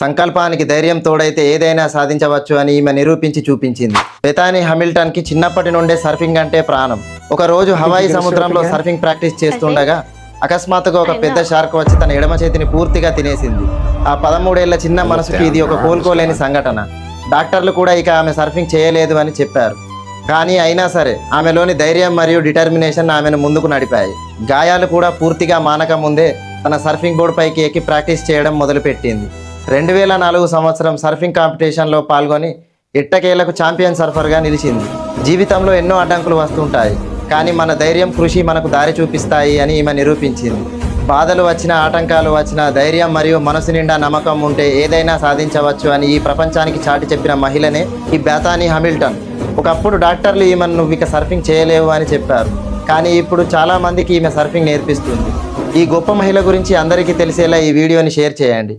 సంకల్పానికి ధైర్యం తోడైతే ఏదైనా సాధించవచ్చు అని ఈమె నిరూపించి చూపించింది. బెతానీ హమిల్టన్కి చిన్నప్పటి నుండే సర్ఫింగ్ అంటే ప్రాణం. ఒక రోజు హవాయి సముద్రంలో సర్ఫింగ్ ప్రాక్టీస్ చేస్తుండగా అకస్మాత్తుగా ఒక పెద్ద షార్క్ వచ్చి తన ఎడమ చేతిని పూర్తిగా తినేసింది. ఆ పదమూడేళ్ళ చిన్న మనసుకి ఇది ఒక కోలుకోలేని సంఘటన. డాక్టర్లు కూడా ఇక ఆమె సర్ఫింగ్ చేయలేదు అని చెప్పారు. కానీ అయినా సరే ఆమెలోని ధైర్యం మరియు డిటర్మినేషన్ ఆమెను ముందుకు నడిపాయి. గాయాలు కూడా పూర్తిగా మానక ముందే తన సర్ఫింగ్ బోర్డు పైకి ఎక్కి ప్రాక్టీస్ చేయడం మొదలుపెట్టింది. రెండు వేల నాలుగు సంవత్సరం సర్ఫింగ్ కాంపిటీషన్లో పాల్గొని ఎట్టకేలకు ఛాంపియన్ సర్ఫర్గా నిలిచింది. జీవితంలో ఎన్నో అడ్డంకులు వస్తుంటాయి కానీ మన ధైర్యం కృషి మనకు దారి చూపిస్తాయి అని ఈమె నిరూపించింది. బాధలు వచ్చిన ఆటంకాలు వచ్చిన ధైర్యం మరియు మనసు నిండా నమ్మకం ఉంటే ఏదైనా సాధించవచ్చు అని ఈ ప్రపంచానికి చాటి చెప్పిన మహిళనే ఈ బేతానీ హమిల్టన్. ఒకప్పుడు డాక్టర్లు ఈమెను నువ్వు ఇక సర్ఫింగ్ చేయలేవు అని చెప్పారు కానీ ఇప్పుడు చాలామందికి ఈమె సర్ఫింగ్ నేర్పిస్తుంది. ఈ గొప్ప మహిళ గురించి అందరికీ తెలిసేలా ఈ వీడియోని షేర్ చేయండి.